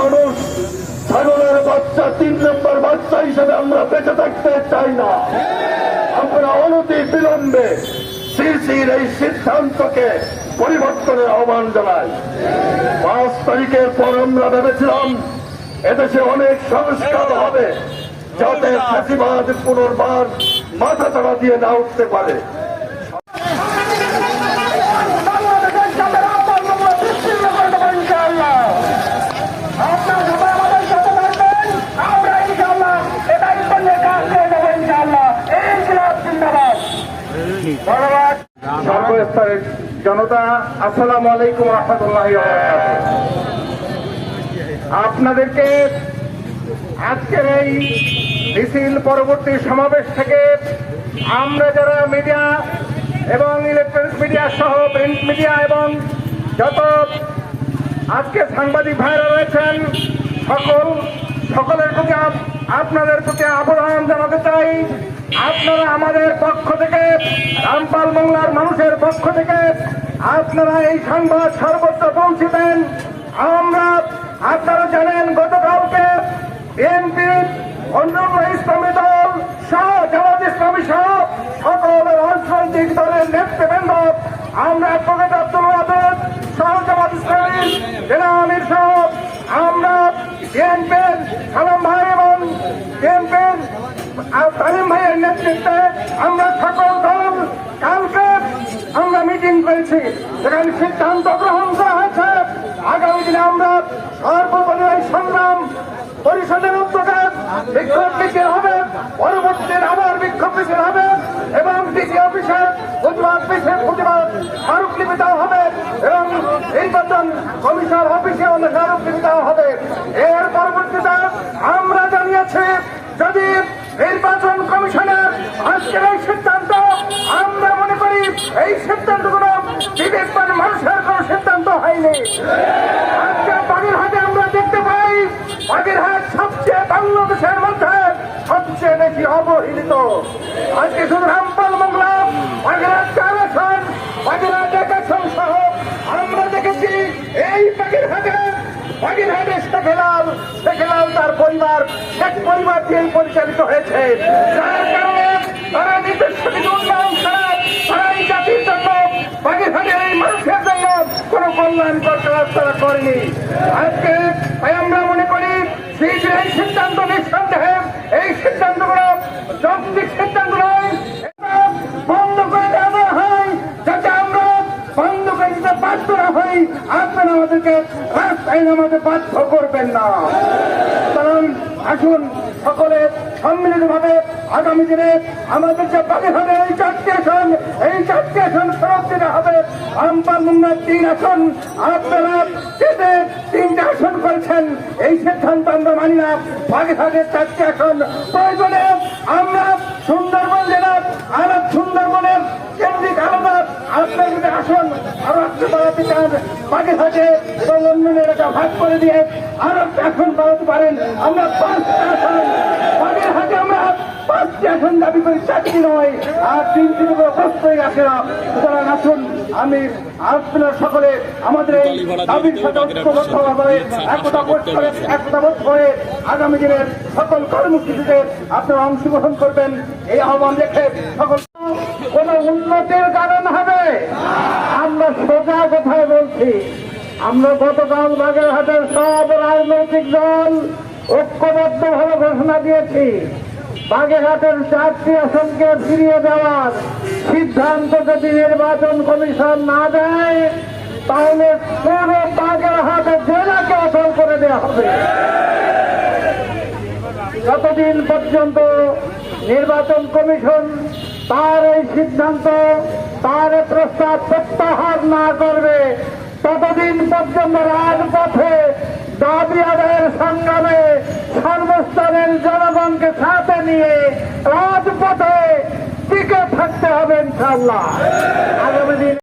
মানুষ, ছাগলের বাচ্চা, তিন নম্বর বাচ্চা হিসেবে আমরা বেঁচে থাকতে চাই না। আমরা অনতি বিলম্বে সিসির এই সিদ্ধান্তকে পরিবর্তনের আহ্বান জানাই। পাঁচ তারিখের পর আমরা ভেবেছিলাম, এদেশে অনেক সংস্কার হবে যাতে ফাঁসিবাদ পুনর্বার মাথা চাড়া দিয়ে না উঠতে পারে বাংলাদেশের সাথে রামপাল মামলা বিচ্ছিন্ন করে দেবো ইনশাআল্লাহ। আপনার সবাই আমাদের সাথে থাকবেন, আমরা ইনশাআল্লাহ এ দায়িত্ব নিয়ে কাজ করে দেবো ইনশাআল্লাহ। এই ইনকিলাব জিন্দাবাদ। ধন্যবাদ সর্বস্তরের জনতা, আসসালাম আলাইকুম রহমতুল্লাহ আপনাদেরকে আজকের এই মিছিল পরবর্তী সমাবেশ থেকে আমরা যারা মিডিয়া এবং ইলেকট্রনিক মিডিয়া সহ প্রিন্ট মিডিয়া এবং যত আজকে সাংবাদিক ভাইরা রয়েছেন, সকল, সকলের প্রতি আপনাদের প্রতি আহ্বান জানাতে চাই। আপনারা আমাদের পক্ষ থেকে, রামপাল বাংলার মানুষের পক্ষ থেকে আপনারা এই সংবাদ সর্বত্র পৌঁছে দেন আমরা আপনারা জানেন, গতকালকে বিএনপি, অন্যান্য ইসলামী দল সহ জামাত ইসলামী সহ সকল রাজনৈতিক দলের নেতৃবৃন্দ, আমরা অ্যাডভোকেট আব্দুল ওয়াদুদ সহ জামাত ইসলামী, জেলা আমির সহ, আমরা বিএনপির সালাম ভাই এবং বিএনপির তালিম ভাইয়ের নেতৃত্বে আমরা সকল দল কালকে আমরা মিটিং করেছি সেখানে সিদ্ধান্ত গ্রহণ করা হয়েছে। আগামী দিনে আমরা সর্বপরিবার সংগ্রাম পরিষদের উদ্যোগে বিক্ষোভ মিছিল হবে, পরবর্তীতে আবার বিক্ষোভ মিছিল হবে এবং ডিসি অফিসে প্রতিবাদ মিছিল প্রতিবাদ স্মারকলিপি দেওয়া হবে এবং নির্বাচন কমিশন অফিসে স্মারকলিপি দেওয়া হবে। এই সিদ্ধান্তগুলো বিবেকবান মানুষের কোনো সিদ্ধান্ত হয়নি। আজকে বাগেরহাটে আমরা দেখতে পাই, বাগেরহাট সবচেয়ে বাংলাদেশের মধ্যে সবচেয়ে বেশি অবহেলিত। আজকে শুধু রামপাল বাংলা বাগেরহাট চার আসন বাগেরহাট এক আসন সহ আমরা দেখেছি, এই বাগেরহাটে বাগেরহাটে শেখেলাল শেখেলাল তার পরিবার, শেখ পরিবার দিয়েই পরিচালিত হয়েছে। যার কারণে তারা করেনি। আজকে আমরা মনে করি এই সিদ্ধান্ত নিঃসন্দেহে, এই সিদ্ধান্তগুলো যৌক্তিক সিদ্ধান্ত নয় বন্ধ করে দেওয়া হয়, যাতে আমরা বন্ধ করে দিতে বাধ্য না হই। আপনারা আমাদেরকে রাস্তায় নামাতে বাধ্য করবেন না। কারণ আসুন সকলে সম্মিলিতভাবে আগামী দিনে আমাদের যে হবে, এই চারটি আসন, এই চারটি আসন ফেরত দিতে হবে আমপাল মুন্নার তিন আসন আপনারা যেতে তিনটে আসন করেছেন। এই সিদ্ধান্ত আমরা মানি না। বাগেরহাটের চারটি আসন প্রয়োজনে আমরা সুন্দরবন জেলার আর সুন্দরবনের কেন্দ্রিক আলাদা আপনার যদি আসন আরও একটু বাড়াতে চান বাগেরহাটে এবং এলাকা ভাগ করে দিয়ে আরও আসন বাড়াতে পারেন আমরা পাঁচটা আসন। বাগেরহাটে আমরা পাঁচটি আসন দাবি করি চারটি নয় আর তিনটি দেবো অবশ্যই আসে না। সুতরাং আসুন আমি আপনারা সকলে আমাদের এই দাবির সাথে ঐক্যবদ্ধভাবে একতা বোধ করে একতা বোধ করে আগামী দিনের সকল কর্মসূচিতে আপনারা অংশগ্রহণ করবেন। এই আহ্বান রেখে সকল কোন উন্নতির কারণ হবে। আমরা সোজা কথায় বলছি আমরা গতকাল বাগেরহাটের সব রাজনৈতিক দল ঐক্যবদ্ধ ভাবে ঘোষণা দিয়েছি। বাগেরহাটের চারটি আসনকে ফিরিয়ে দেওয়ার সিদ্ধান্ত যদি নির্বাচন কমিশন না দেয়, তাহলে পুরো বাগেরহাটে জেলাকে অচল করে দেওয়া হবে। যতদিন পর্যন্ত নির্বাচন কমিশন তার এই সিদ্ধান্ত, তার প্রস্তাব প্রত্যাহার না করবে ততদিন পর্যন্ত রাজপথে দাবিয়াদের সংগ্রামে সর্বস্তরের জনগণকে সাথে নিয়ে রাজপথে টিকে থাকতে হবে ইনশাল্লাহ আগামী দিন